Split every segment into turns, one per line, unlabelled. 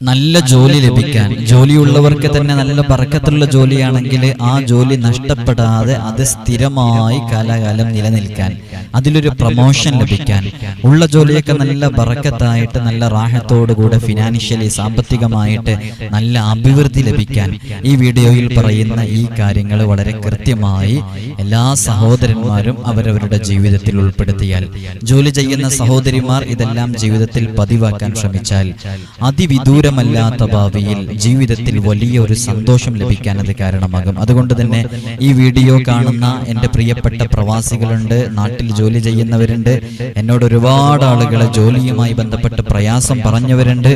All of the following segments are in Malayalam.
നല്ല ജോലി ലഭിക്കാൻ ജോലിയുള്ളവർക്ക് തന്നെ നല്ല പറക്കത്തുള്ള ജോലിയാണെങ്കിൽ ആ ജോലി നഷ്ടപ്പെടാതെ അത് സ്ഥിരമായി കാലാകാലം നിലനിൽക്കാൻ അതിലൊരു പ്രൊമോഷൻ ലഭിക്കാൻ ഉള്ള ജോലിയൊക്കെ നല്ല ബറക്കത്തായിട്ട് നല്ല റാഹത്തോടുകൂടെ ഫിനാൻഷ്യലി സാമ്പത്തികമായിട്ട് നല്ല അഭിവൃദ്ധി ലഭിക്കാൻ ഈ വീഡിയോയിൽ പറയുന്ന ഈ കാര്യങ്ങൾ വളരെ കൃത്യമായി എല്ലാ സഹോദരന്മാരും അവരവരുടെ ജീവിതത്തിൽ ഉൾപ്പെടുത്തിയാൽ ജോലി ചെയ്യുന്ന സഹോദരിമാർ ഇതെല്ലാം ജീവിതത്തിൽ പതിവാക്കാൻ ശ്രമിച്ചാൽ അതിവിദൂരമല്ലാത്ത ഭാവിയിൽ ജീവിതത്തിൽ വലിയ ഒരു സന്തോഷം ലഭിക്കാൻ അത് കാരണമാകും. അതുകൊണ്ട് തന്നെ ഈ വീഡിയോ കാണുന്ന എന്റെ പ്രിയപ്പെട്ട പ്രവാസികളുണ്ട് നാട്ടിൽ ജോലി ചെയ്യുന്നവരുണ്ട് എന്നോട് ഒരുപാട് ആളുകൾ ജോലിയുമായി ബന്ധപ്പെട്ട് പ്രയാസം പറഞ്ഞവരുണ്ട്.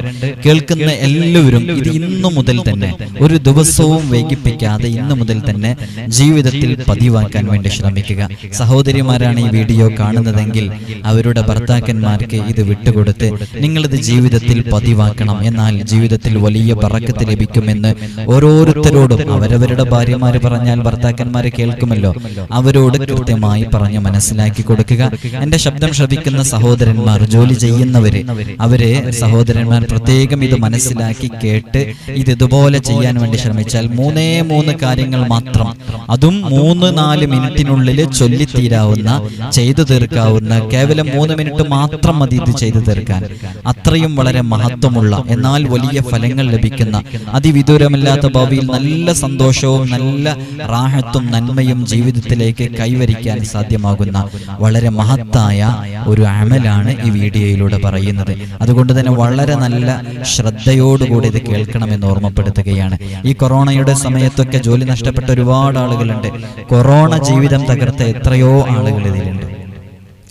കേൾക്കുന്ന എല്ലാവരും ഇത് ഇന്നു മുതൽ തന്നെ ഒരു ദിവസവും വൈകിപ്പിക്കാതെ ഇന്നു മുതൽ തന്നെ ജീവിതത്തിൽ പതിവാക്കാൻ വേണ്ടി ശ്രമിക്കുക. സഹോദരിമാരാണ് ഈ വീഡിയോ കാണുന്നതെങ്കിൽ അവരുടെ ഭർത്താക്കന്മാർക്ക് ഇത് വിട്ടുകൊടുത്ത് നിങ്ങളിത് ജീവിതത്തിൽ പതിവാക്കണം. എന്നാൽ ജീവിതത്തിൽ വലിയ പറക്കത്ത് ലഭിക്കുമെന്ന് ഓരോരുത്തരോടും അവരവരുടെ ഭാര്യമാര് പറഞ്ഞാൽ ഭർത്താക്കന്മാരെ കേൾക്കുമല്ലോ. അവരോട് കൃത്യമായി പറഞ്ഞു മനസ്സിലാക്കി കൊടുക്കുക. എന്റെ ശബ്ദം ശ്രവിക്കുന്ന സഹോദരന്മാർ ജോലി ചെയ്യുന്നവര് അവരെ സഹോദരന്മാർ പ്രത്യേകം ഇത് മനസ്സിലാക്കി കേട്ട് ഇത് ഇതുപോലെ ചെയ്യാൻ വേണ്ടി ശ്രമിച്ചാൽ മൂന്നേ മൂന്ന് കാര്യങ്ങൾ മാത്രം അതും മൂന്ന് നാല് മിനിറ്റിനുള്ളിൽ ചൊല്ലിത്തീരാവുന്ന ചെയ്തു തീർക്കാവുന്ന കേവലം മൂന്ന് മിനിറ്റ് മാത്രം മതി ഇത് ചെയ്തു തീർക്കാൻ. അത്രയും വളരെ മഹത്വമുള്ള എന്നാൽ വലിയ ഫലങ്ങൾ ലഭിക്കുന്ന അതിവിദൂരമില്ലാത്ത ഭാവിയിൽ നല്ല സന്തോഷവും നല്ല റാഹത്തും നന്മയും ജീവിതത്തിലേക്ക് കൈവരിക്കാൻ സാധ്യമാകുന്ന വളരെ മഹത്തായ ഒരു അമലാണ് ഈ വീഡിയോയിലൂടെ പറയുന്നത്. അതുകൊണ്ട് തന്നെ വളരെ നല്ല ശ്രദ്ധയോടുകൂടി ഇത് കേൾക്കണമെന്ന് ഓർമ്മപ്പെടുത്തുകയാണ്. ഈ കൊറോണയുടെ സമയത്തൊക്കെ ജോലി നഷ്ടപ്പെട്ട ഒരുപാട് ആളുകളുണ്ട്. കൊറോണ ജീവിതം തകർത്ത എത്രയോ ആളുകൾ ഇതിലുണ്ട്.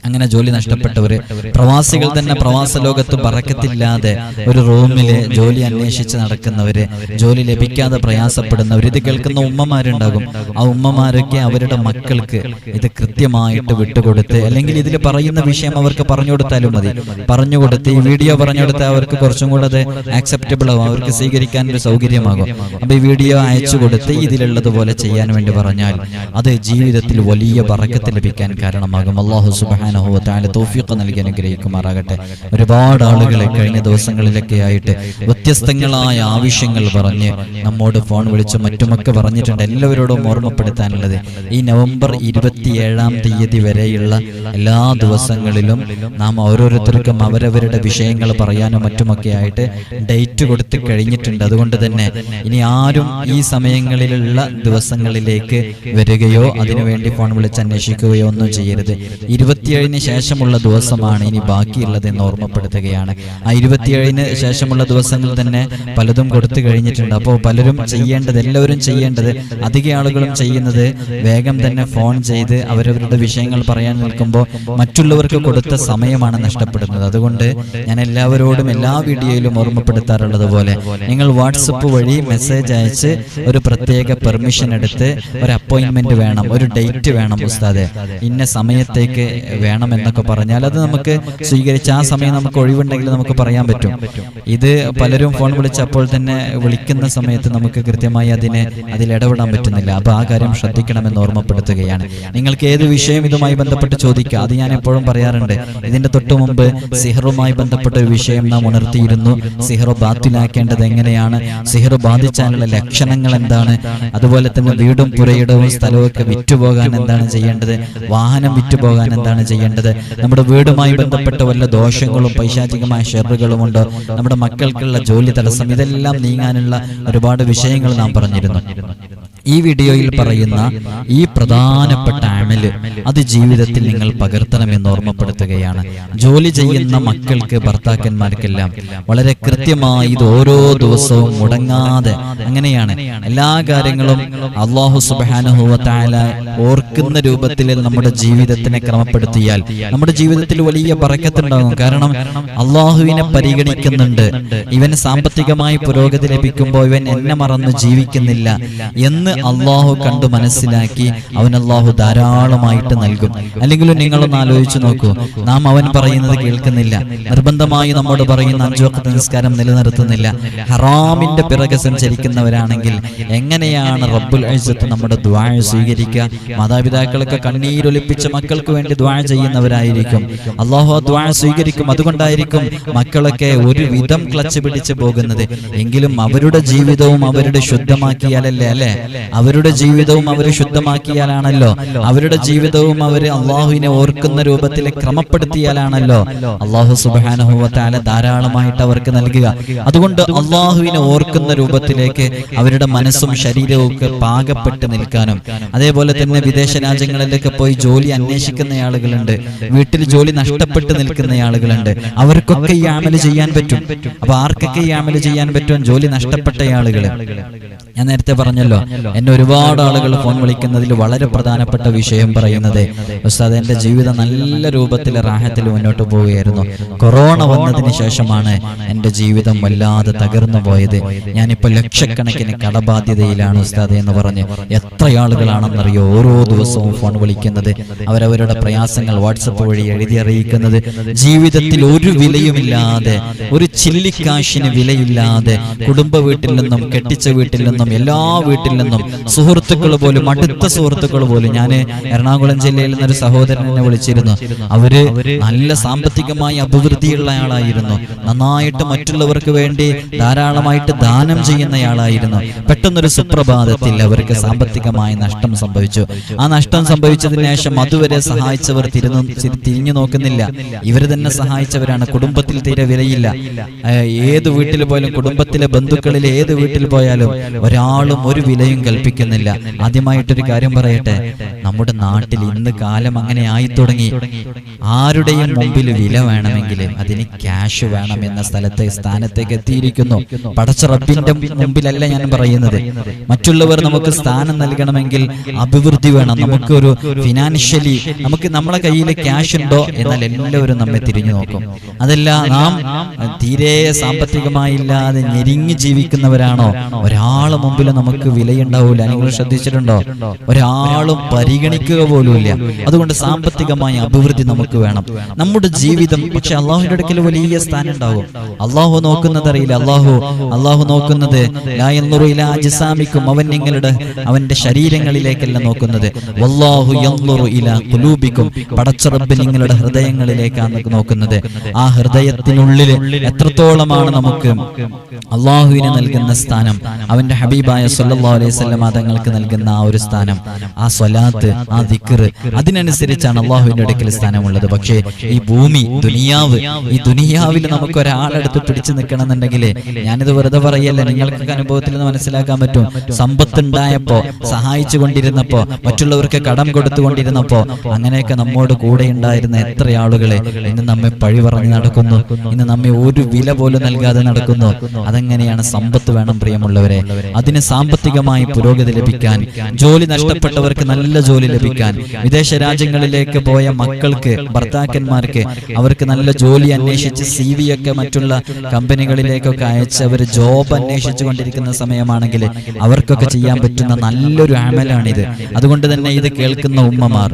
അങ്ങനെ ജോലി നഷ്ടപ്പെട്ടവര് പ്രവാസികൾ തന്നെ പ്രവാസ ലോകത്ത് പറക്കത്തില്ലാതെ ഒരു റൂമിൽ ജോലി അന്വേഷിച്ച് നടക്കുന്നവര് ജോലി ലഭിക്കാതെ പ്രയാസപ്പെടുന്നവർ ഇത് കേൾക്കുന്ന ഉമ്മമാരുണ്ടാകും. ആ ഉമ്മമാരൊക്കെ അവരുടെ മക്കൾക്ക് ഇത് കൃത്യമായിട്ട് വിട്ടുകൊടുത്ത് അല്ലെങ്കിൽ ഇതിൽ പറയുന്ന വിഷയം അവർക്ക് പറഞ്ഞു കൊടുത്താലും മതി. പറഞ്ഞു കൊടുത്ത് ഈ വീഡിയോ പറഞ്ഞു കൊടുത്താൽ അവർക്ക് കുറച്ചും കൂടെ അത് ആക്സെപ്റ്റബിൾ ആവും. അവർക്ക് സ്വീകരിക്കാൻ ഒരു സൗകര്യമാകും. അപ്പൊ ഈ വീഡിയോ അയച്ചു കൊടുത്ത് ഇതിലുള്ളതുപോലെ ചെയ്യാൻ വേണ്ടി പറഞ്ഞാൽ അത് ജീവിതത്തിൽ വലിയ പറക്കത്ത് ലഭിക്കാൻ കാരണമാകും. അള്ളാഹു സുബാൻ സുബാനഹുവത്തായ തോഫിയൊക്കെ നൽകി അനുഗ്രഹിക്കുമാറാകട്ടെ. ഒരുപാട് ആളുകളെ കഴിഞ്ഞ ദിവസങ്ങളിലൊക്കെ ആയിട്ട് വ്യത്യസ്തങ്ങളായ ആവശ്യങ്ങൾ പറഞ്ഞ് നമ്മോട് ഫോൺ വിളിച്ച് മറ്റുമൊക്കെ പറഞ്ഞിട്ടുണ്ട്. എല്ലാവരോടും ഓർമ്മപ്പെടുത്താനുള്ളത് ഈ നവംബർ ഇരുപത്തിയേഴാം തീയതി വരെയുള്ള എല്ലാ ദിവസങ്ങളിലും നാം ഓരോരുത്തർക്കും അവരവരുടെ വിഷയങ്ങൾ പറയാനും മറ്റുമൊക്കെ ആയിട്ട് ഡേറ്റ് കൊടുത്ത് കഴിഞ്ഞിട്ടുണ്ട്. അതുകൊണ്ട് തന്നെ ഇനി ആരും ഈ സമയങ്ങളിലുള്ള ദിവസങ്ങളിലേക്ക് വരികയോ അതിനുവേണ്ടി ഫോൺ വിളിച്ച് അന്വേഷിക്കുകയോ ഒന്നും ചെയ്യരുത്. ഇരുപത്തിയേഴ് ഇരുപത്തിയേഴിന് ശേഷമുള്ള ദിവസമാണ് ഇനി ബാക്കിയുള്ളതെന്ന് ഓർമ്മപ്പെടുത്തുകയാണ്. ആ ഇരുപത്തിയേഴിന് ശേഷമുള്ള ദിവസങ്ങൾ തന്നെ പലതും കൊടുത്തു കഴിഞ്ഞിട്ടുണ്ട്. അപ്പോൾ പലരും ചെയ്യേണ്ടത് എല്ലാവരും ചെയ്യേണ്ടത് അധിക ആളുകളും ചെയ്യുന്നത് വേഗം തന്നെ ഫോൺ ചെയ്ത് അവരവരുടെ വിഷയങ്ങൾ പറയാൻ നിൽക്കുമ്പോൾ മറ്റുള്ളവർക്ക് കൊടുത്ത സമയമാണ് നഷ്ടപ്പെടുന്നത്. അതുകൊണ്ട് ഞാൻ എല്ലാവരോടും എല്ലാ വീഡിയോയിലും ഓർമ്മപ്പെടുത്താറുള്ളത് പോലെ നിങ്ങൾ വാട്സപ്പ് വഴി മെസ്സേജ് അയച്ച് ഒരു പ്രത്യേക പെർമിഷൻ എടുത്ത് ഒരു അപ്പോയിന്റ്മെന്റ് വേണം ഒരു ഡേറ്റ് വേണം ഉസ്താദെ. ഇന്ന സമയത്തേക്ക് വേണം. എന്നൊക്കെ പറഞ്ഞാൽ അത് നമുക്ക് സ്വീകരിച്ച് ആ സമയം നമുക്ക് ഒഴിവുണ്ടെങ്കിൽ നമുക്ക് പറയാൻ പറ്റും. ഇത് പലരും ഫോൺ വിളിച്ചപ്പോൾ തന്നെ വിളിക്കുന്ന സമയത്ത് നമുക്ക് കൃത്യമായി അതിനെ അതിൽ ഇടപെടാൻ പറ്റുന്നില്ല. അപ്പൊ ആ കാര്യം ശ്രദ്ധിക്കണമെന്ന് ഓർമ്മപ്പെടുത്തുകയാണ്. നിങ്ങൾക്ക് ഏത് വിഷയം ഇതുമായി ബന്ധപ്പെട്ട് ചോദിക്കുക അത് ഞാൻ എപ്പോഴും പറയാറുണ്ട്. ഇതിന്റെ തൊട്ടു മുമ്പ് സിഹറുമായി ബന്ധപ്പെട്ട ഒരു വിഷയം നാം ഉണർത്തിയിരുന്നു. സിഹർ ബാത്തിലാക്കേണ്ടത് എങ്ങനെയാണ്? സിഹർ ബാധിച്ചാലുള്ള ലക്ഷണങ്ങൾ എന്താണ്? അതുപോലെ തന്നെ വീടും പുരയിടവും സ്ഥലവും ഒക്കെ വിറ്റുപോകാൻ എന്താണ് ചെയ്യേണ്ടത് വാഹനം വിറ്റുപോകാൻ എന്താണ് ചെയ്യേണ്ടത്? നമ്മുടെ വീടുമായി ബന്ധപ്പെട്ട വല്ല ദോഷങ്ങളും പൈശാചികമായ ഷെറുകളുമുണ്ട് നമ്മുടെ മക്കൾക്കുള്ള ജോലി തടസ്സം ഇതെല്ലാം നീങ്ങാനുള്ള ഒരുപാട് വിഷയങ്ങൾ നാം പറഞ്ഞിരുന്നു. ഈ വീഡിയോയിൽ പറയുന്ന ഈ പ്രധാനപ്പെട്ട അമൽ അത് ജീവിതത്തിൽ നിങ്ങൾ പകർത്തണമെന്ന് ഓർമ്മപ്പെടുത്തുകയാണ്. ജോലി ചെയ്യുന്ന മക്കൾക്ക് ഭർത്താക്കന്മാർക്കെല്ലാം വളരെ കൃത്യമായി ഇത് ഓരോ ദിവസവും മുടങ്ങാതെ അങ്ങനെയാണ്. എല്ലാ കാര്യങ്ങളും അള്ളാഹു സുബാനുഹുവല ഓർക്കുന്ന രൂപത്തിൽ നമ്മുടെ ജീവിതത്തിനെ ക്രമപ്പെടുത്തിയാൽ നമ്മുടെ ജീവിതത്തിൽ വലിയ പറക്കത്തുണ്ടാകും. കാരണം അള്ളാഹുവിനെ പരിഗണിക്കുന്നുണ്ട്. ഇവൻ സാമ്പത്തികമായി പുരോഗതി ലഭിക്കുമ്പോൾ ഇവൻ എന്നെ മറന്ന് ജീവിക്കുന്നില്ല. എന്ന് അള്ളാഹു കണ്ടു മനസ്സിലാക്കി അവൻ അള്ളാഹു ധാരാളമായിട്ട് നൽകും. അല്ലെങ്കിൽ നിങ്ങളൊന്ന് ആലോചിച്ചു നോക്കൂ. നാം അവൻ പറയുന്നത് കേൾക്കുന്നില്ല. നിർബന്ധമായി നമ്മോട് പറയുന്ന അഞ്ചു വക്കത്തെ നിസ്കാരം നിലനിർത്തുന്നില്ല. ഹറാമിന്റെ പിറകെ സഞ്ചരിക്കുന്നവരാണെങ്കിൽ എങ്ങനെയാണ് റബ്ബുൽ അഴ്സത്ത് നമ്മുടെ ദ്വാഴ സ്വീകരിക്കുക? മാതാപിതാക്കളൊക്കെ കണ്ണീരൊലിപ്പിച്ച് മക്കൾക്ക് വേണ്ടി ദ്വാഴ ചെയ്യുന്നവരായിരിക്കും. അള്ളാഹു ആ ദ്വാഴ സ്വീകരിക്കും. അതുകൊണ്ടായിരിക്കും മക്കളൊക്കെ ഒരു വിധം ക്ലച്ച് പിടിച്ച് പോകുന്നത്. എങ്കിലും അവരുടെ ജീവിതവും അവരുടെ ശുദ്ധമാക്കിയാലല്ലേ അല്ലെ? അവരുടെ ജീവിതവും അവർ ശുദ്ധമാക്കിയാലാണല്ലോ. അവരുടെ ജീവിതവും അവർ അള്ളാഹുവിനെ ഓർക്കുന്ന രൂപത്തിൽ ക്രമപ്പെടുത്തിയാലാണല്ലോ. അള്ളാഹു സുബാനഹുവത്താല ധാരാളമായിട്ട് അവർക്ക് നൽകുക. അതുകൊണ്ട് അള്ളാഹുവിനെ ഓർക്കുന്ന രൂപത്തിലേക്ക് അവരുടെ മനസ്സും ശരീരവും ഒക്കെ പാകപ്പെട്ട് നിൽക്കാനും. അതേപോലെ തന്നെ വിദേശ രാജ്യങ്ങളിലൊക്കെ പോയി ജോലി അന്വേഷിക്കുന്ന ആളുകളുണ്ട്. വീട്ടിൽ ജോലി നഷ്ടപ്പെട്ട് നിൽക്കുന്ന ആളുകളുണ്ട്. അവർക്കൊക്കെ ഈ ആമൽ ചെയ്യാൻ പറ്റും. അപ്പൊ ആർക്കൊക്കെ ഈ ആമൽ ചെയ്യാൻ പറ്റും? ജോലി നഷ്ടപ്പെട്ട ആളുകൾ ഞാൻ നേരത്തെ പറഞ്ഞല്ലോ എന്നെ ഒരുപാട് ആളുകൾ ഫോൺ വിളിക്കുന്നതിൽ വളരെ പ്രധാനപ്പെട്ട വിഷയം പറയുന്നത് ഉസ്താദ് എന്റെ ജീവിതം നല്ല രൂപത്തിൽ റാഹത്തിൽ മുന്നോട്ട് പോവുകയായിരുന്നു. കൊറോണ വന്നതിന് ശേഷമാണ് എന്റെ ജീവിതം വല്ലാതെ തകർന്നു പോയത്. ഞാനിപ്പോ ലക്ഷക്കണക്കിന് കടബാധ്യതയിലാണ് ഉസ്താദ് എന്ന് പറഞ്ഞ് എത്ര ആളുകളാണെന്നറിയോ? ഓരോ ദിവസവും ഫോൺ വിളിക്കുന്നത് അവരവരുടെ പ്രയാസങ്ങൾ വാട്സപ്പ് വഴി എഴുതി അറിയിക്കുന്നത് ജീവിതത്തിൽ ഒരു വിലയുമില്ലാതെ ഒരു ചില്ലിക്കാശിന് വിലയില്ലാതെ കുടുംബ വീട്ടിൽ നിന്നും കെട്ടിച്ച വീട്ടിൽ നിന്നും എല്ലാ വീട്ടിൽ നിന്നും സുഹൃത്തുക്കൾ പോലും അടുത്ത സുഹൃത്തുക്കൾ പോലും ഞാൻ എറണാകുളം ജില്ലയിൽ നിന്നൊരു സഹോദരൻ എന്നെ വിളിച്ചിരുന്നു. അവർ നല്ല സാമ്പത്തികമായി അഭിവൃദ്ധിയുള്ള ആളായിരുന്നു. നന്നായിട്ട് മറ്റുള്ളവർക്ക് വേണ്ടി ധാരാളമായിട്ട് ദാനം ചെയ്യുന്നയാളായിരുന്നു. പെട്ടെന്നൊരു സുപ്രഭാതത്തിൽ അവർക്ക് സാമ്പത്തികമായി നഷ്ടം സംഭവിച്ചു. ആ നഷ്ടം സംഭവിച്ചതിന് ശേഷം അതുവരെ സഹായിച്ചവർ തിരുന്നു തിരിഞ്ഞു നോക്കുന്നില്ല. ഇവർ തന്നെ സഹായിച്ചവരാണ്. കുടുംബത്തിൽ തീരെ വിലയില്ല. ഏത് വീട്ടിൽ പോയാലും കുടുംബത്തിലെ ബന്ധുക്കളിൽ ഏത് വീട്ടിൽ പോയാലും ഒരാളും ഒരു വിലയും കൽപ്പിക്കുന്നില്ല. ആദ്യമായിട്ടൊരു കാര്യം പറയട്ടെ. നമ്മുടെ നാട്ടിൽ ഇന്ന് കാലം അങ്ങനെ ആയി തുടങ്ങി ആരുടെയും മുമ്പിൽ വില വേണമെങ്കിൽ അതിന് ക്യാഷ് വേണം എന്ന സ്ഥലത്തെ സ്ഥാനത്തേക്ക് എത്തിയിരിക്കുന്നു. പടച്ച റബ്ബിന്റെ മുമ്പിലല്ല ഞാൻ പറയുന്നത്. മറ്റുള്ളവർ നമുക്ക് സ്ഥാനം നൽകണമെങ്കിൽ അഭിവൃദ്ധി വേണം. നമുക്ക് ഒരു ഫിനാൻഷ്യലി നമുക്ക് നമ്മളെ കയ്യിൽ ക്യാഷ് ഉണ്ടോ എന്നാൽ എല്ലാവരും നമ്മെ തിരിഞ്ഞു നോക്കും. അതല്ല നാം തീരെ സാമ്പത്തികമായില്ലാതെ ഞെരിങ്ങി ജീവിക്കുന്നവരാണോ? ഒരാളെ മുമ്പിൽ നമുക്ക് വിലയുണ്ടാവൂല. നിങ്ങൾ ശ്രദ്ധിച്ചിട്ടുണ്ടോ? ഒരാളും പരിഗണിക്കുക പോലുമില്ല. അതുകൊണ്ട് സാമ്പത്തികമായ അഭിവൃദ്ധി നമുക്ക് വേണം. നമ്മുടെ ജീവിതം പക്ഷെ അള്ളാഹുവിന്റെ അടുക്കൽ വലിയ സ്ഥാനം ഉണ്ടാവും അള്ളാഹു നോക്കുന്നത് അറിയില്ല. അള്ളാഹു അള്ളാഹു നോക്കുന്നത് അജ്സാമിക്കും. അവൻ നിങ്ങളുടെ അവന്റെ ശരീരങ്ങളിലേക്കല്ല നോക്കുന്നത്. റബ്ബ് നിങ്ങളുടെ ഹൃദയങ്ങളിലേക്കാണ് നോക്കുന്നത്. ആ ഹൃദയത്തിനുള്ളിൽ എത്രത്തോളമാണ് നമുക്ക് അള്ളാഹുവിന് നൽകുന്ന സ്ഥാനം? അവന്റെ ഹബീബായ സല്ലാ അലൈഹി വസല്ലം തങ്ങൾക്ക് നൽകുന്ന ആ ഒരു സ്ഥാനം ആ സ്വലാത്ത് ആ ദിക്ർ അതിനനുസരിച്ചാണ് അള്ളാഹുവിന്റെ അടുക്കൽ സ്ഥാനമുള്ളത്. പക്ഷേ ഈ ഭൂമി ദുനിയാവ് ഈ ദുനിയാവിൽ നമുക്ക് ഒരാളെടുത്ത് പിടിച്ചു നിൽക്കണം എന്നുണ്ടെങ്കിൽ ഞാനിത് വെറുതെ പറയല്ല നിങ്ങൾക്ക് അനുഭവത്തിൽ നിന്ന് മനസ്സിലാക്കാൻ പറ്റും. സമ്പത്ത് ഉണ്ടായപ്പോ സഹായിച്ചു കൊണ്ടിരുന്നപ്പോ മറ്റുള്ളവർക്ക് കടം കൊടുത്തുകൊണ്ടിരുന്നപ്പോ അങ്ങനെയൊക്കെ നമ്മോട് കൂടെ ഉണ്ടായിരുന്ന എത്ര ആളുകളെ ഇന്ന് നമ്മെ പഴി പറഞ്ഞ് നടക്കുന്നു. ഇന്ന് നമ്മെ ഒരു വില പോലും നൽകാതെ നടക്കുന്നു. അതെങ്ങനെയാണ് സമ്പത്ത് വേണം പ്രിയമുള്ളവരെ? അതിന് സാമ്പത്തികമായി പുരോഗതി ലഭിക്കാൻ ജോലി നഷ്ടപ്പെട്ടവർക്ക് നല്ല ജോലി ലഭിക്കാൻ വിദേശ രാജ്യങ്ങളിലേക്ക് പോയ മക്കൾക്ക് ഭർത്താക്കന്മാർക്ക് അവർക്ക് നല്ല ജോലി അന്വേഷിച്ച് സി വി ഒക്കെ മറ്റുള്ള കമ്പനികളിലേക്കൊക്കെ അയച്ച് അവർ ജോബ് അന്വേഷിച്ചു കൊണ്ടിരിക്കുന്ന സമയമാണെങ്കിൽ അവർക്കൊക്കെ ചെയ്യാൻ പറ്റുന്ന നല്ലൊരു ആമലാണിത് അതുകൊണ്ട് തന്നെ ഇത് കേൾക്കുന്ന ഉമ്മമാർ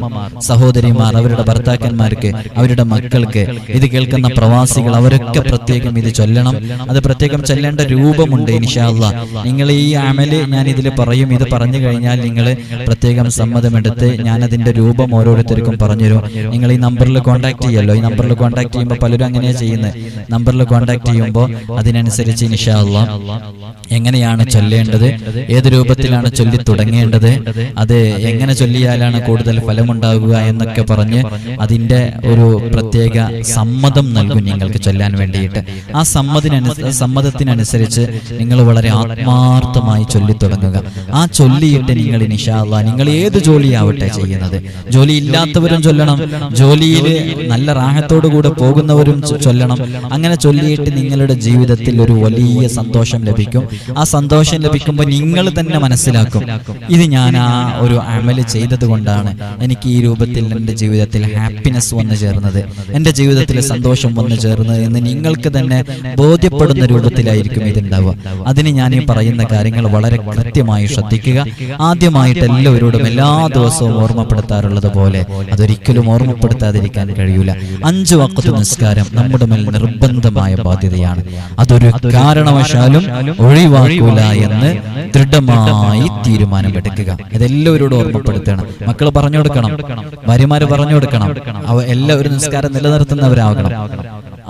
സഹോദരിമാർ അവരുടെ ഭർത്താക്കന്മാർക്ക് അവരുടെ മക്കൾക്ക് ഇത് കേൾക്കുന്ന പ്രവാസികൾ അവരൊക്കെ പ്രത്യേകം ഇത് ചൊല്ലണം. അത് പ്രത്യേകം ചൊല്ലേണ്ട രൂപമുണ്ട് ഇൻഷാല്ല നിങ്ങൾ ഈ അമൽ ഞാൻ ഇതിൽ പറയും ഇത് പറഞ്ഞു കഴിഞ്ഞാൽ നിങ്ങൾ പ്രത്യേകം സമ്മതമെടുത്ത് ഞാൻ അതിന്റെ രൂപം ഓരോരുത്തർക്കും പറഞ്ഞുതരും. നിങ്ങൾ ഈ നമ്പറിൽ കോൺടാക്ട് ചെയ്യല്ലോ. ഈ നമ്പറിൽ കോൺടാക്ട് ചെയ്യുമ്പോൾ പലരും അങ്ങനെയാണ് ചെയ്യുന്നത്. നമ്പറിൽ കോൺടാക്ട് ചെയ്യുമ്പോൾ അതിനനുസരിച്ച് ഇൻഷാല്ല എങ്ങനെയാണ് ചൊല്ലേണ്ടത്? ഏത് രൂപത്തിലാണ് ചൊല്ലി തുടങ്ങേണ്ടത്? അത് എങ്ങനെ ചൊല്ലിയാലാണ് കൂടുതൽ ഫലമുണ്ടാകുക എന്നൊക്കെ പറഞ്ഞ് അതിന്റെ ഒരു പ്രത്യേക സമ്മതം നൽകും നിങ്ങൾക്ക് ചൊല്ലാൻ വേണ്ടിയിട്ട്. ആ സമ്മതിനനു സമ്മതത്തിനനുസരിച്ച് നിങ്ങൾ വളരെ ആത്മാർത്ഥമായി ചൊല്ലി തുടങ്ങുക. ആ ചൊല്ലിയിട്ട് നിങ്ങൾ നിഷാല്ല നിങ്ങൾ ഏത് ജോലിയാവട്ടെ ചെയ്യുന്നത്? ജോലി ഇല്ലാത്തവരും ചൊല്ലണം. ജോലിയിൽ നല്ല റാഹത്തോടു കൂടെ പോകുന്നവരും ചൊല്ലണം. അങ്ങനെ ചൊല്ലിയിട്ട് നിങ്ങളുടെ ജീവിതത്തിൽ ഒരു വലിയ സന്തോഷം ലഭിക്കും. ആ സന്തോഷം ലഭിക്കുമ്പോൾ നിങ്ങൾ തന്നെ മനസ്സിലാക്കും. ഇത് ഞാൻ ആ ഒരു അമൽ ചെയ്തത് കൊണ്ടാണ് എനിക്ക് ഈ രൂപത്തിൽ എന്റെ ജീവിതത്തിൽ ഹാപ്പിനെസ് വന്നു ചേർന്നത്. എന്റെ ജീവിതത്തിൽ സന്തോഷം വന്നു ചേർന്നത് എന്ന് നിങ്ങൾക്ക് തന്നെ ബോധ്യപ്പെടുന്ന രൂപത്തിലായിരിക്കും ഇതുണ്ടാവുക. അതിന് ഞാൻ ഈ പറയുന്ന കാര്യങ്ങൾ വളരെ കൃത്യമായി ശ്രദ്ധിക്കുക. ആദ്യമായിട്ട് എല്ലാവരോടും എല്ലാ ദിവസവും ഓർമ്മപ്പെടുത്താറുള്ളത് പോലെ അതൊരിക്കലും ഓർമ്മപ്പെടുത്താതിരിക്കാൻ കഴിയൂല. അഞ്ചു വക്കത്ത് നിസ്കാരം നമ്മുടെ മേൽ നിർബന്ധമായ ബാധ്യതയാണ്. അതൊരു കാരണവശാലും ഒഴിവാക്കൂല എന്ന് ദൃഢമായി തീരുമാനമെടുക്കുക. ഇതെല്ലാവരോടും ഓർമ്മപ്പെടുത്തണം. മക്കൾ പറഞ്ഞു കൊടുക്കണം ഭാര്യമാര് പറഞ്ഞു കൊടുക്കണം അവ എല്ലാവരും നിസ്കാരം നിലനിർത്തുന്നവരാകണം.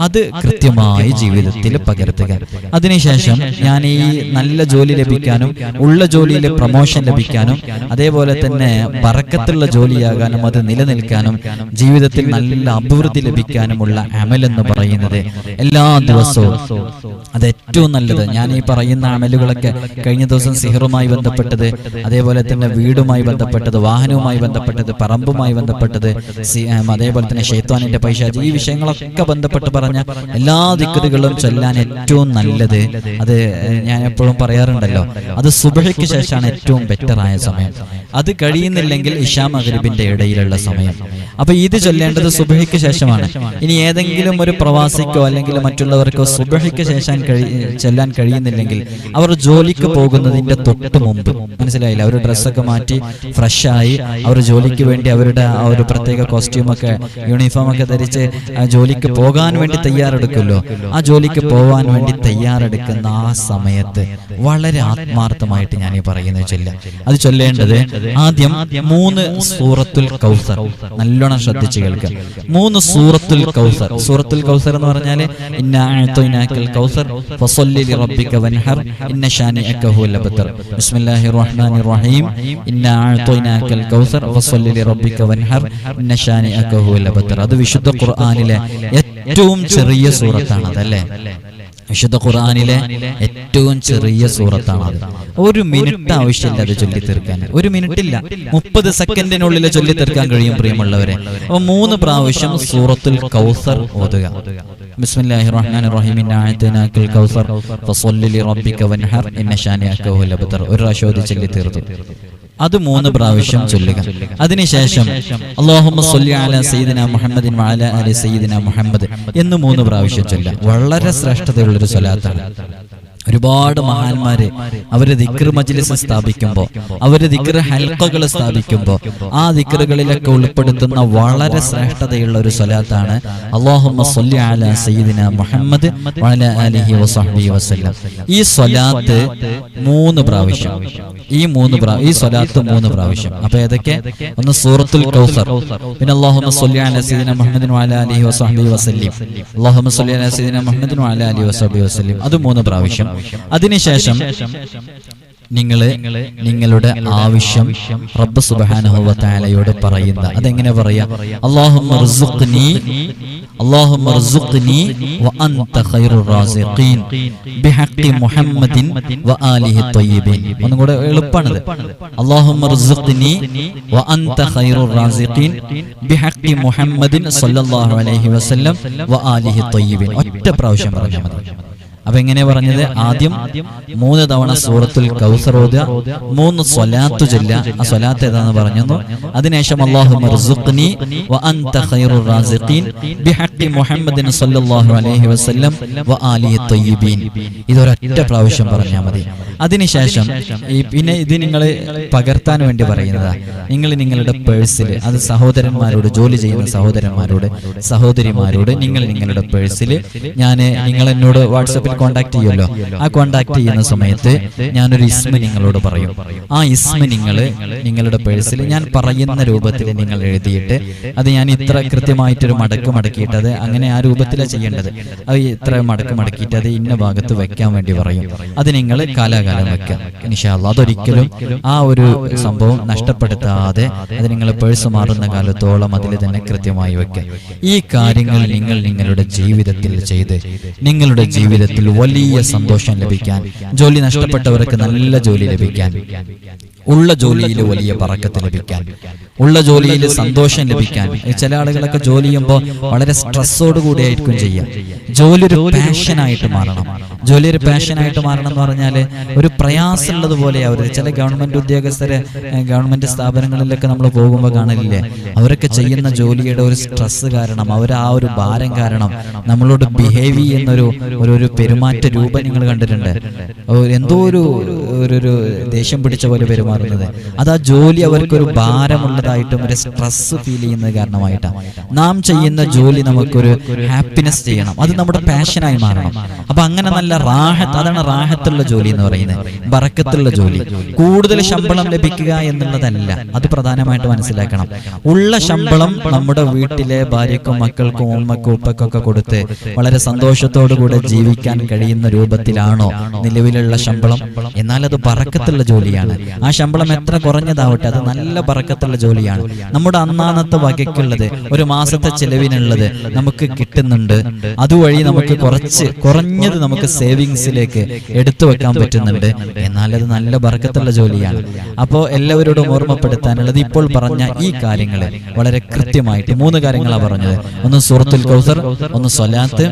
അത് കൃത്യമായി ജീവിതത്തിൽ പകർത്തുക. അതിനുശേഷം ഞാൻ ഈ നല്ല ജോലി ലഭിക്കാനും ഉള്ള ജോലിയിൽ പ്രമോഷൻ ലഭിക്കാനും അതേപോലെ തന്നെ പറക്കത്തുള്ള ജോലിയാകാനും അത് നിലനിൽക്കാനും ജീവിതത്തിൽ നല്ല അഭിവൃദ്ധി ലഭിക്കാനുമുള്ള അമൽ എന്ന് പറയുന്നത് എല്ലാ ദിവസവും. അത് ഏറ്റവും നല്ലത്. ഞാൻ ഈ പറയുന്ന അമലുകളൊക്കെ കഴിഞ്ഞ ദിവസം സിഹറുമായി ബന്ധപ്പെട്ടത് അതേപോലെ തന്നെ വീടുമായി ബന്ധപ്പെട്ടത് വാഹനവുമായി ബന്ധപ്പെട്ടത് പറമ്പുമായി ബന്ധപ്പെട്ടത് അതേപോലെ തന്നെ ഷെയ്ത്വാനിന്റെ പൈശാചി ഈ വിഷയങ്ങളൊക്കെ ബന്ധപ്പെട്ട് പറഞ്ഞ എല്ലാ ദിക്കറുകളും ചൊല്ലാൻ ഏറ്റവും നല്ലത്. അത് ഞാൻ എപ്പോഴും പറയാറുണ്ടല്ലോ. അത് സുബഹയ്ക്ക് ശേഷമാണ് ഏറ്റവും ബെറ്റർ ആയ സമയം. അത് കഴിയുന്നില്ലെങ്കിൽ ഇഷാ മഗ്രിബിന്റെ ഇടയിലുള്ള സമയം. അപ്പൊ ഇത് ചൊല്ലേണ്ടത് സുബഹയ്ക്ക് ശേഷമാണ്. ഇനി ഏതെങ്കിലും ഒരു പ്രവാസിക്കോ അല്ലെങ്കിൽ മറ്റുള്ളവർക്കോ സുബഹയ്ക്ക് ശേഷം ചെല്ലാൻ കഴിയുന്നില്ലെങ്കിൽ അവർ ജോലിക്ക് പോകുന്നതിന്റെ തൊട്ട് മുമ്പ്. മനസ്സിലായില്ല? അവർ ഡ്രസ്സൊക്കെ മാറ്റി ഫ്രഷ് ആയി അവർ ജോലിക്ക് വേണ്ടി അവരുടെ ആ ഒരു പ്രത്യേക കോസ്റ്റ്യൂമൊക്കെ യൂണിഫോം ഒക്കെ ധരിച്ച് ജോലിക്ക് പോകാൻ വേണ്ടി തയ്യാറെടുക്കുമല്ലോ. ആ ജോലിക്ക് പോവാൻ വേണ്ടി തയ്യാറെടുക്കുന്ന ആ സമയത്ത് വളരെ ആത്മാർത്ഥമായിട്ട് ഞാൻ ഈ പറയുന്നത് ചൊല്ല. അത് ചൊല്ലേണ്ടത് ആദ്യം മൂന്ന് സൂറത്തുൽ കൗസർ. നല്ലോണം ശ്രദ്ധിച്ച് കേൾക്കുക മൂന്ന് സൂറത്തുൽ കൗസർ. സൂറത്തുൽ കൗസർ എന്ന് പറഞ്ഞാൽ ഇന്ന അഅ്തൈനാക്കൽ കൗസർ ഇന്ന റഹീം കൗസർ ഇന്ന അത് വിശുദ്ധ ഖുർആനിലെ ഏറ്റവും ചെറിയ സൂറത്താണ് അതല്ലേ വിശുദ്ധ ഖുർആനിലെ ഏറ്റവും ചെറിയ സൂറത്താണ് ഒരു മിനിറ്റ് ആവശ്യമില്ല അത് ചൊല്ലി തീർക്കാൻ ഒരു മിനിറ്റ് ഇല്ല മുപ്പത് സെക്കൻഡിനുള്ളിൽ ചൊല്ലി തീർക്കാൻ കഴിയും പ്രിയമുള്ളവരെ. അപ്പൊ മൂന്ന് പ്രാവശ്യം സൂറത്തുൽ കൗസർ ഓതുക. കൗസർ വൻഹർ ഇന്ന ഒരു പ്രാവശ്യം ഓതി ചൊല്ലി തീർത്തു അത് മൂന്ന് പ്രാവശ്യം ചൊല്ലുക. അതിനുശേഷം അള്ളാഹുമ്മ സ്വല്ലി അല സയ്യിദിന മുഹമ്മദിൻ വഅല അലി സയ്യിദിന മുഹമ്മദ് എന്ന് മൂന്ന് പ്രാവശ്യം ചൊല്ലുക. വളരെ ശ്രേഷ്ഠതയുള്ളൊരു സ്വലാത്താണ്. ഒരുപാട് മഹാന്മാര് അവർ ദിക്ർ മജ്ലിസ് സ്ഥാപിക്കുമ്പോൾ അവർ ദിക്ർ ഹൽക്കകൾ സ്ഥാപിക്കുമ്പോൾ ആ ദിക്റുകളിലൊക്കെ ഉൾപ്പെടുത്തുന്ന വളരെ ശ്രേഷ്ഠതയുള്ള ഒരു സ്വലാത്താണ് അല സയ്യിദിന മുഹമ്മദ് വഅല ആലിഹി വസഹ്ബിഹി വസല്ലം. ഈ സ്വലാത്ത് മൂന്ന് പ്രാവശ്യം. ഈ മൂന്ന് ഈ സ്വലാത്ത് മൂന്ന് പ്രാവശ്യം. അപ്പൊ ഏതൊക്കെ? ഒന്ന് സൂറത്തുൽ കൗസർ. പിന്നെ അള്ളാഹുമ്മ സ്വല്ലി അല സയ്യിദിന മുഹമ്മദിൻ വഅല ആലിഹി വസഹ്ബിഹി വസല്ലം. അള്ളാഹുമ്മ സ്വല്ലി അല സയ്യിദിന മുഹമ്മദിൻ വഅല ആലിഹി വസഹ്ബിഹി വസല്ലം. അത് മൂന്ന് പ്രാവശ്യം. അതിനുശേഷം നിങ്ങൾ നിങ്ങളുടെ ആവശ്യം റബ്ബ് തആലയോട് പറയുന്ന അതെങ്ങനെ പറയാ? ഒന്നും കൂടെ എളുപ്പമാണിത് ഒറ്റ പ്രാവശ്യം പറഞ്ഞാൽ മതി. അപ്പൊ എങ്ങനെ പറഞ്ഞത്? ആദ്യം മൂന്ന് തവണ സൂറത്തുൽ കൗസറോദ ഓതുക. മൂന്ന് സ്വലാത്തു ചൊല്ല ആ സ്വലാത്ത് ഏതാന്ന് പറഞ്ഞു അതിനുശേഷം അല്ലാഹു മർസുഖ്നി മുഹമ്മദിന് സല്ലാഹു അലഹി റാസിഖീൻ ബിഹഖി അലൈഹി വസല്ലം വ ആലിഹി ത്വയ്യിബീൻ ഇതൊരൊറ്റ പ്രാവശ്യം പറഞ്ഞാൽ മതി. അതിനുശേഷം ഈ പിന്നെ ഇത് നിങ്ങൾ പകർത്താൻ വേണ്ടി പറയുന്നതാ. നിങ്ങൾ നിങ്ങളുടെ പേഴ്സിൽ അത് സഹോദരന്മാരോട് ജോലി ചെയ്യുന്ന സഹോദരന്മാരോട് സഹോദരിമാരോട് നിങ്ങൾ നിങ്ങളുടെ പേഴ്സിൽ ഞാൻ നിങ്ങൾ എന്നോട് വാട്സപ്പിൽ കോൺടാക്ട് ചെയ്യുമല്ലോ. ആ കോൺടാക്ട് ചെയ്യുന്ന സമയത്ത് ഞാനൊരു ഇസ്മ നിങ്ങളോട് പറയും. ആ ഇസ്മ നിങ്ങൾ നിങ്ങളുടെ പേഴ്സിൽ ഞാൻ പറയുന്ന രൂപത്തിൽ നിങ്ങൾ എഴുതിയിട്ട് അത് ഞാൻ ഇത്ര കൃത്യമായിട്ടൊരു മടക്ക് മടക്കിയിട്ട് അത് അങ്ങനെ ആ രൂപത്തിലാണ് ചെയ്യേണ്ടത്. അത് ഇത്ര മടക്ക് മടക്കിയിട്ട് അത് ഇന്ന ഭാഗത്ത് വെക്കാൻ വേണ്ടി പറയും. അത് നിങ്ങൾ കാലാകാലം വെക്കുക. നിഷാല്ല അതൊരിക്കലും ആ ഒരു സംഭവം നഷ്ടപ്പെടുത്താതെ അത് നിങ്ങൾ പേഴ്സ് മാറുന്ന കാലത്തോളം അതിൽ തന്നെ കൃത്യമായി വെക്കുക. ഈ കാര്യങ്ങൾ നിങ്ങൾ നിങ്ങളുടെ ജീവിതത്തിൽ ചെയ്ത് നിങ്ങളുടെ ജീവിതത്തിൽ വലിയ സന്തോഷം ലഭിക്കാൻ ജോലി നഷ്ടപ്പെട്ടവർക്ക് നല്ല ജോലി ലഭിക്കാൻ ഉള്ള ജോലിയിൽ വലിയ പറക്കത്ത് ലഭിക്കാൻ ഉള്ള ജോലിയിൽ സന്തോഷം ലഭിക്കാൻ. ചില ആളുകളൊക്കെ ജോലി ചെയ്യുമ്പോൾ വളരെ സ്ട്രെസ്സോട് കൂടി ആയിരിക്കും ചെയ്യുക. ജോലി ഒരു പാഷനായിട്ട് മാറണം. ജോലി ഒരു പാഷനായിട്ട് മാറണം എന്ന് പറഞ്ഞാൽ ഒരു പ്രയാസമുള്ളത് പോലെ അവർ ചില ഗവൺമെന്റ് ഉദ്യോഗസ്ഥരെ ഗവൺമെന്റ് സ്ഥാപനങ്ങളിലൊക്കെ നമ്മൾ പോകുമ്പോൾ കാണലില്ലേ അവരൊക്കെ ചെയ്യുന്ന ജോലിയുടെ ഒരു സ്ട്രെസ് കാരണം അവർ ആ ഒരു ഭാരം കാരണം നമ്മളോട് ബിഹേവ് ചെയ്യുന്ന ഒരു ഒരു പെരുമാറ്റ രൂപം നിങ്ങൾ കണ്ടിട്ടുണ്ട്. എന്തോ ഒരു ഒരു ദേഷ്യം പിടിച്ച പോലെ പെരുമാറുന്നത് അത് ആ ജോലി അവർക്കൊരു ഭാരമുള്ളതായിട്ടും ഒരു സ്ട്രെസ് ഫീൽ ചെയ്യുന്ന കാരണമായിട്ടാണ്. നാം ചെയ്യുന്ന ജോലി നമുക്കൊരു ഹാപ്പിനെസ് ചെയ്യണം. അത് നമ്മുടെ പാഷനായി മാറണം. അപ്പൊ അങ്ങനെ നല്ല റാഹത്ത് അതാണ് റാഹത്തുള്ള ജോലി എന്ന് പറയുന്നത്. ബറക്കത്തുള്ള ജോലി. കൂടുതൽ ശമ്പളം ലഭിക്കുക എന്നുള്ളതല്ല. അത് പ്രധാനമായിട്ട് മനസ്സിലാക്കണം. ഉള്ള ശമ്പളം നമ്മുടെ വീട്ടിലെ ഭാര്യക്കും മക്കൾക്കും ഉമ്മക്കും ഉപ്പക്കൊക്കെ കൊടുത്ത് വളരെ സന്തോഷത്തോടു കൂടെ ജീവിക്കാൻ കഴിയുന്ന രൂപത്തിലാണോ നിലവിലുള്ള ശമ്പളം? എന്നാൽ അത് പറക്കത്തുള്ള ജോലിയാണ്. ആ ശമ്പളം എത്ര കുറഞ്ഞതാവട്ടെ അത് നല്ല പറക്കത്തുള്ള ജോലിയാണ്. നമ്മുടെ അന്നാന്നത്തെ വകയ്ക്കുള്ളത് ഒരു മാസത്തെ ചെലവിനുള്ളത് നമുക്ക് കിട്ടുന്നുണ്ട്. അതുവഴി നമുക്ക് കുറച്ച് കുറഞ്ഞത് നമുക്ക് സേവിങ്സിലേക്ക് എടുത്തു വെക്കാൻ പറ്റുന്നുണ്ട്. എന്നാൽ അത് നല്ല ബർക്കത്തുള്ള ജോലിയാണ്. അപ്പോൾ എല്ലാവരോടും ഓർമ്മപ്പെടുത്താനുള്ളത് ഇപ്പോൾ പറഞ്ഞ ഈ കാര്യങ്ങൾ വളരെ കൃത്യമായിട്ട് മൂന്ന് കാര്യങ്ങളാണ് പറഞ്ഞത്. ഒന്ന് സൂറത്തുൽ കൗസർ ഒന്ന് സ്വലാത്ത്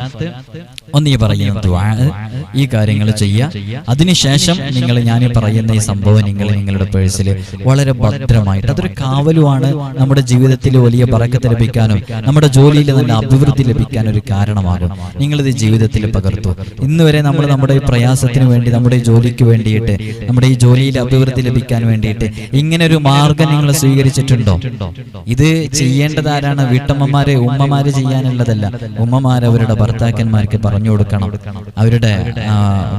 ഒന്ന് ഈ പറയുന്ന ഈ കാര്യങ്ങൾ ചെയ്യുക അതിനുശേഷം നിങ്ങൾ ഞാൻ പറയുന്ന ഈ സംഭവം നിങ്ങൾ നിങ്ങളുടെ പേഴ്സിൽ വളരെ ഭദ്രമായിട്ട് അതൊരു കാവലുമാണ് നമ്മുടെ ജീവിതത്തിൽ വലിയ പറക്കത്ത് ലഭിക്കാനും നമ്മുടെ ജോലിയിൽ നല്ല അഭിവൃദ്ധി ലഭിക്കാനും ഒരു കാരണമാകും. നിങ്ങളിത് ജീവിതത്തിൽ പകർത്തു. ഇന്ന് വരെ നമ്മൾ നമ്മുടെ ഈ പ്രയാസത്തിന് വേണ്ടി നമ്മുടെ ജോലിക്ക് വേണ്ടിയിട്ട് നമ്മുടെ ഈ ജോലിയിൽ അഭിവൃദ്ധി ലഭിക്കാൻ വേണ്ടിയിട്ട് ഇങ്ങനെ ഒരു മാർഗം നിങ്ങൾ സ്വീകരിച്ചിട്ടുണ്ടോ? ഇത് ചെയ്യേണ്ടതാരാണ് വീട്ടമ്മമാരെ ഉമ്മമാരെ ചെയ്യാനുള്ളതല്ല. ഉമ്മമാർ അവരുടെ ഭർത്താക്കന്മാർക്ക് പറഞ്ഞു കൊടുക്കണം. അവരുടെ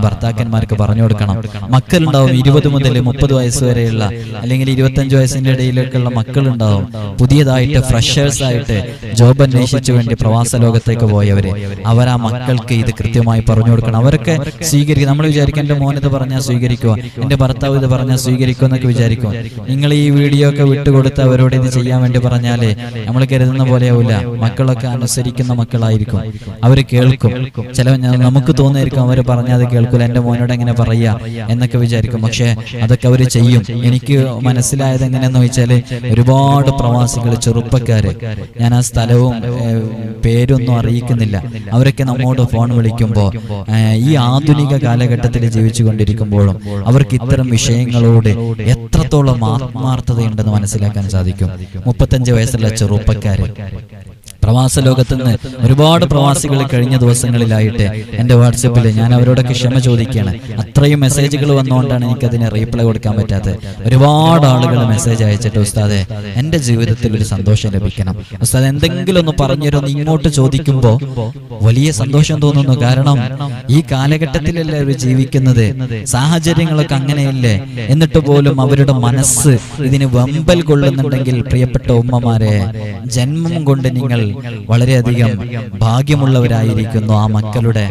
ഭർത്താക്കന്മാർക്ക് പറഞ്ഞു കൊടുക്കണം. മക്കളുണ്ടാവും ഇരുപത് മുതൽ മുപ്പത് വയസ്സ് വരെയുള്ള അല്ലെങ്കിൽ ഇരുപത്തഞ്ച് വയസ്സിന്റെ ഇടയിലേക്കുള്ള മക്കളുണ്ടാവും. പുതിയതായിട്ട് ഫ്രഷേഴ്സ് ആയിട്ട് ജോബ് അന്വേഷിച്ചു വേണ്ടി പ്രവാസ ലോകത്തേക്ക് പോയവര് അവർ ആ മക്കൾക്ക് ഇത് കൃത്യമായി പറഞ്ഞു കൊടുക്കണം. അവരൊക്കെ സ്വീകരിക്കും. നമ്മൾ വിചാരിക്കും എന്റെ മോൻ ഇത് പറഞ്ഞാൽ സ്വീകരിക്കുക എന്റെ ഭർത്താവ് ഇത് പറഞ്ഞാൽ സ്വീകരിക്കുക എന്നൊക്കെ വിചാരിക്കും. നിങ്ങൾ ഈ വീഡിയോ ഒക്കെ വിട്ടുകൊടുത്ത് അവരോട് ഇത് ചെയ്യാൻ വേണ്ടി പറഞ്ഞാലേ നമ്മൾ കരുതുന്ന പോലെയാവില്ല മക്കളൊക്കെ അനുസരിക്കുന്ന മക്കളായിരിക്കും. അവർ കേൾക്കും. ചില നമുക്ക് തോന്നിയിരിക്കും അവർ പറഞ്ഞാൽ അത് കേൾക്കൂല. എന്റെ മോനോട് എങ്ങനെ പറയാ എന്നൊക്കെ വിചാരിക്കും. പക്ഷെ അതൊക്കെ അവർ ചെയ്യും. എനിക്ക് മനസ്സിലായത് എങ്ങനെയെന്ന് വെച്ചാൽ ഒരുപാട് പ്രവാസികൾ ചെറുപ്പക്കാര്. ഞാൻ ആ സ്ഥലവും പേരൊന്നും അറിയിക്കുന്നില്ല. അവരൊക്കെ നമ്മോട് ഫോൺ വിളിക്കുമ്പോൾ ഈ ആധുനിക കാലഘട്ടത്തിൽ ജീവിച്ചു കൊണ്ടിരിക്കുമ്പോഴും അവർക്ക് ഇത്തരം വിഷയങ്ങളോട് എത്രത്തോളം ആത്മാർത്ഥതയുണ്ടെന്ന് മനസ്സിലാക്കാൻ സാധിക്കും? മുപ്പത്തഞ്ച് വയസ്സുള്ള ചെറുപ്പക്കാര്. പ്രവാസ ലോകത്ത് നിന്ന് ഒരുപാട് പ്രവാസികൾ കഴിഞ്ഞ ദിവസങ്ങളിലായിട്ട് എന്റെ വാട്സപ്പിൽ ഞാൻ അവരോടൊക്കെ ക്ഷമ ചോദിക്കുകയാണ്. അത്രയും മെസ്സേജുകൾ വന്നുകൊണ്ടാണ് എനിക്ക് എനിക്കതിന് റീപ്ലൈ കൊടുക്കാൻ പറ്റാത്തത്. ഒരുപാട് ആളുകൾ മെസ്സേജ് അയച്ചിട്ട് ഉസ്താദെ എന്റെ ജീവിതത്തിൽ ഒരു സന്തോഷം ലഭിക്കണം. ഉസ്താദ് എന്തെങ്കിലും ഒന്ന് പറഞ്ഞുതരുമെന്ന് ഇങ്ങോട്ട് ചോദിക്കുമ്പോൾ വലിയ സന്തോഷം തോന്നുന്നു. കാരണം ഈ കാലഘട്ടത്തിലല്ലേ അവർ ജീവിക്കുന്നത്? സാഹചര്യങ്ങളൊക്കെ അങ്ങനെയല്ലേ? എന്നിട്ട് പോലും അവരുടെ മനസ്സ് ഇതിന് വമ്പൽ കൊള്ളുന്നുണ്ടെങ്കിൽ പ്രിയപ്പെട്ട ഉമ്മമാരെ ജന്മം കൊണ്ട് നിങ്ങൾ വളരെയധികം ഭാഗ്യമുള്ളവരായിരിക്കുന്നു ആ മക്കളുടെ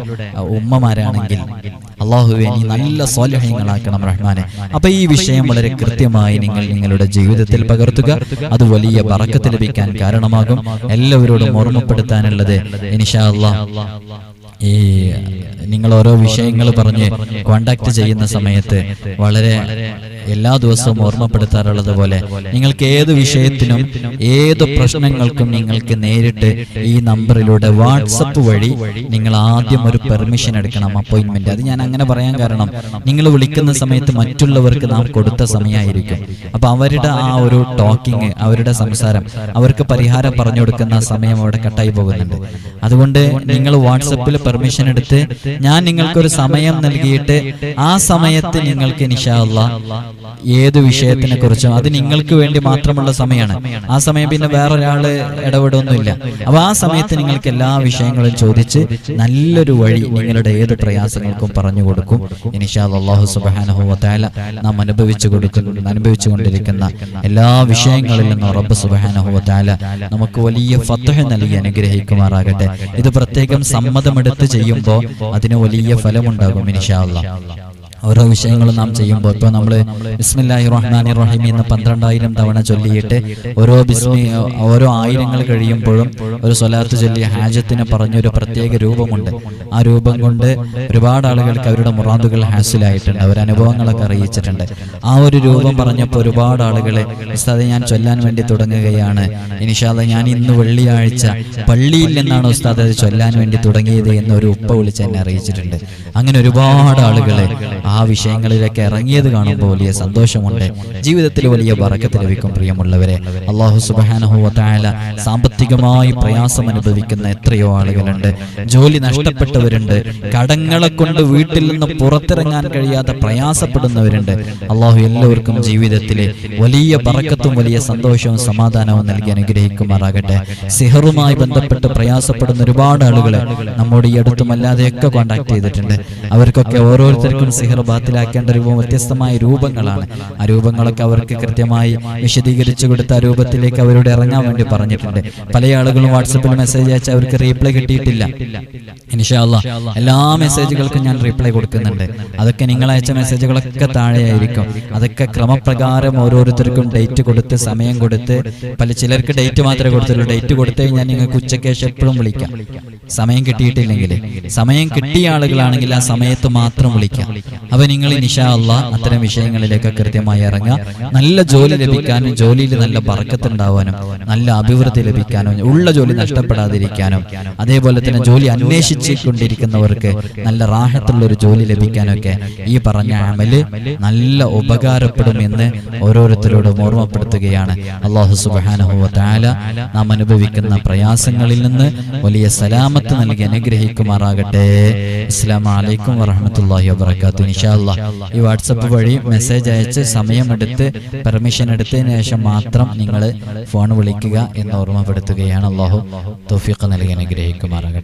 ഉമ്മമാരാണെങ്കിൽ. അള്ളാഹുവെ നീ നല്ല സ്വാലഹ്യങ്ങളാക്കണം റഹ്മാനെ. അപ്പൊ ഈ വിഷയം വളരെ കൃത്യമായി നിങ്ങൾ നിങ്ങളുടെ ജീവിതത്തിൽ പകർത്തുക. അത് വലിയ പറക്കത്ത് ലഭിക്കാൻ കാരണമാകും. എല്ലാവരോടും ഓർമ്മപ്പെടുത്താനുള്ളത് ഇനിഷാ അള്ളാഹ് ഈ നിങ്ങൾ ഓരോ വിഷയങ്ങൾ പറഞ്ഞ് കോണ്ടാക്ട് ചെയ്യുന്ന സമയത്ത് വളരെ എല്ലാ ദിവസവും ഓർമ്മപ്പെടുത്താറുള്ളത് പോലെ നിങ്ങൾക്ക് ഏത് വിഷയത്തിനും ഏത് പ്രശ്നങ്ങൾക്കും നിങ്ങൾക്ക് നേരിട്ട് ഈ നമ്പറിലൂടെ വാട്സപ്പ് വഴി നിങ്ങൾ ആദ്യം ഒരു പെർമിഷൻ എടുക്കണം അപ്പോയിന്റ്മെന്റ് അത് ഞാൻ അങ്ങനെ പറയാൻ കാരണം നിങ്ങൾ വിളിക്കുന്ന സമയത്ത് മറ്റുള്ളവർക്ക് നാം കൊടുത്ത സമയമായിരിക്കും. അപ്പൊ അവരുടെ ആ ഒരു ടോക്കിംഗ് അവരുടെ സംസാരം അവർക്ക് പരിഹാരം പറഞ്ഞു കൊടുക്കുന്ന സമയം അവിടെ കട്ടായി പോകുന്നുണ്ട്. അതുകൊണ്ട് നിങ്ങൾ വാട്സപ്പിൽ പെർമിഷൻ എടുത്ത് ഞാൻ നിങ്ങൾക്കൊരു സമയം നൽകിയിട്ട് ആ സമയത്ത് നിങ്ങൾക്ക് നിഷാല്ല ഏത് വിഷയത്തിനെ കുറിച്ചും അത് നിങ്ങൾക്ക് വേണ്ടി മാത്രമുള്ള സമയമാണ്. ആ സമയം പിന്നെ വേറൊരാൾ ഇടപെടൊന്നുമില്ല. അപ്പൊ ആ സമയത്ത് നിങ്ങൾക്ക് എല്ലാ വിഷയങ്ങളും ചോദിച്ച് നല്ലൊരു വഴി നിങ്ങളുടെ ഏത് പ്രയാസങ്ങൾക്കും പറഞ്ഞു കൊടുക്കും. ഇനിഷാദ് അള്ളാഹു സുബാനഹുല നാം അനുഭവിച്ചു കൊടുക്കുന്ന അനുഭവിച്ചു കൊണ്ടിരിക്കുന്ന എല്ലാ വിഷയങ്ങളിൽ നിന്നും റബ്ബ് സുബാനഹുല നമുക്ക് വലിയ ഫത്തഹ നൽകി അനുഗ്രഹിക്കുമാറാകട്ടെ. ഇത് പ്രത്യേകം സമ്മതമെടുത്ത് ചെയ്യുമ്പോൾ അതിന് വലിയ ഫലമുണ്ടാകും ഇനിഷാ അള്ളാഹ് ഓരോ വിഷയങ്ങളും നാം ചെയ്യുമ്പോൾ ഇപ്പോൾ നമ്മൾ ബിസ്മില്ലാഹി റഹ്മാനി റഹീം എന്ന് പന്ത്രണ്ടായിരം തവണ ചൊല്ലിയിട്ട് ഓരോ ബിസ്മി ഓരോ ആയിരങ്ങൾ കഴിയുമ്പോഴും ഒരു സ്വലാത്ത് ചൊല്ലിയ ഹാജത്തിന് പറഞ്ഞൊരു പ്രത്യേക രൂപമുണ്ട്. ആ രൂപം കൊണ്ട് ഒരുപാട് ആളുകൾക്ക് അവരുടെ മുറാദുകൾ ഹാസിലായിട്ടുണ്ട് അവർ അനുഭവങ്ങളൊക്കെ അറിയിച്ചിട്ടുണ്ട്. ആ ഒരു രൂപം പറഞ്ഞപ്പോൾ ഒരുപാട് ആളുകൾ ഉസ്താദെ ഞാൻ ചൊല്ലാൻ വേണ്ടി തുടങ്ങുകയാണ്. ഇനിഷാദ ഞാൻ ഇന്ന് വെള്ളിയാഴ്ച പള്ളിയിൽ നിന്നാണ് ഉസ്താദ് ചൊല്ലാൻ വേണ്ടി തുടങ്ങിയത് എന്നൊരു ഉപ്പ വിളിച്ച് എന്നെ അറിയിച്ചിട്ടുണ്ട്. അങ്ങനെ ഒരുപാട് ആളുകളെ ആ വിഷയങ്ങളിലേക്ക് ഇറങ്ങിയത് കാണുമ്പോൾ വലിയ സന്തോഷമുണ്ട്. ജീവിതത്തിൽ വലിയ വറക്കത്ത് ലഭിക്കും പ്രിയമുള്ളവരെ. അള്ളാഹു സുബാനഹുല സാമ്പത്തികമായി പ്രയാസം അനുഭവിക്കുന്ന എത്രയോ ആളുകളുണ്ട്. ജോലി നഷ്ടപ്പെട്ടവരുണ്ട്. കടങ്ങളെ കൊണ്ട് വീട്ടിൽ നിന്ന് പുറത്തിറങ്ങാൻ കഴിയാതെ പ്രയാസപ്പെടുന്നവരുണ്ട്. അള്ളാഹു എല്ലാവർക്കും ജീവിതത്തിലെ വലിയ പറക്കത്തും വലിയ സന്തോഷവും സമാധാനവും നൽകി അനുഗ്രഹിക്കുമാറാകട്ടെ. സിഹറുമായി ബന്ധപ്പെട്ട് പ്രയാസപ്പെടുന്ന ഒരുപാട് ആളുകൾ നമ്മുടെ ഈ അടുത്തും അല്ലാതെയൊക്കെ കോണ്ടാക്ട് ചെയ്തിട്ടുണ്ട്. അവർക്കൊക്കെ ഓരോരുത്തർക്കും സിഹർ ബാത്തിലാക്കേണ്ട രൂപം വ്യത്യസ്തമായ രൂപങ്ങളാണ്. ആ രൂപങ്ങളൊക്കെ അവർക്ക് കൃത്യമായി വിശദീകരിച്ചു കൊടുത്ത ആ രൂപത്തിലേക്ക് അവരോട് ഇറങ്ങാൻ വേണ്ടി പറഞ്ഞിട്ടുണ്ട്. പല ആളുകളും വാട്സപ്പിൽ മെസ്സേജ് അയച്ചാൽ അവർക്ക് റീപ്ലൈ കിട്ടിയിട്ടില്ല. ഇൻഷാല്ല എല്ലാ മെസ്സേജുകൾക്കും ഞാൻ റീപ്ലൈ കൊടുക്കുന്നുണ്ട്. അതൊക്കെ നിങ്ങൾ അയച്ച മെസ്സേജുകളൊക്കെ താഴെയായിരിക്കും. അതൊക്കെ ക്രമപ്രകാരം ഓരോരുത്തർക്കും ഡേറ്റ് കൊടുത്ത് സമയം കൊടുത്ത് പല ചിലർക്ക് ഡേറ്റ് മാത്രമേ കൊടുത്തുള്ളൂ. ഡേറ്റ് കൊടുത്തു ഞാൻ നിങ്ങൾക്ക് ഉച്ചയ്ക്ക് ശേഷം എപ്പോഴും വിളിക്കാം. സമയം കിട്ടിയിട്ടില്ലെങ്കിൽ. സമയം കിട്ടിയ ആളുകളാണെങ്കിൽ ആ സമയത്ത് മാത്രം വിളിക്കാം. അപ്പൊ നിങ്ങൾ നിഷാ അല്ല അത്തരം വിഷയങ്ങളിലേക്ക് കൃത്യമായി ഇറങ്ങുക. നല്ല ജോലി ലഭിക്കാനും ജോലിയിൽ നല്ല പറക്കത്തുണ്ടാവാനും നല്ല അഭിവൃദ്ധി ലഭിക്കാനും ഉള്ള ജോലി നഷ്ടപ്പെടാതിരിക്കാനും അതേപോലെ തന്നെ ജോലി അന്വേഷിച്ചു കൊണ്ടിരിക്കുന്നവർക്ക് നല്ല റാഹത്തുള്ള ഒരു ജോലി ലഭിക്കാനൊക്കെ ഈ പറഞ്ഞ അമൽ നല്ല ഉപകാരപ്പെടും എന്ന് ഓരോരുത്തരോടും ഓർമ്മപ്പെടുത്തുകയാണ്. അള്ളാഹു സുബാനഹുവ താല നാം അനുഭവിക്കുന്ന പ്രയാസങ്ങളിൽ നിന്ന് വലിയ സലാമത്ത് നൽകി അനുഗ്രഹിക്കുമാറാകട്ടെ. അസ്സാം വലൈക്കും വാഹമത്തല്ലാഹി വാബർക്കാത്തു ഇൻഷാല്ല ഈ വാട്സപ്പ് വഴി മെസ്സേജ് അയച്ച് സമയമെടുത്ത് പെർമിഷൻ എടുത്തതിന് ശേഷം മാത്രം നിങ്ങൾ ഫോൺ വിളിക്കുക എന്ന് ഓർമ്മപ്പെടുത്തുകയാണ് അള്ളാഹു തൗഫീഖ് നൽകി അനുഗ്രഹിക്കുമാറാകട്ടെ.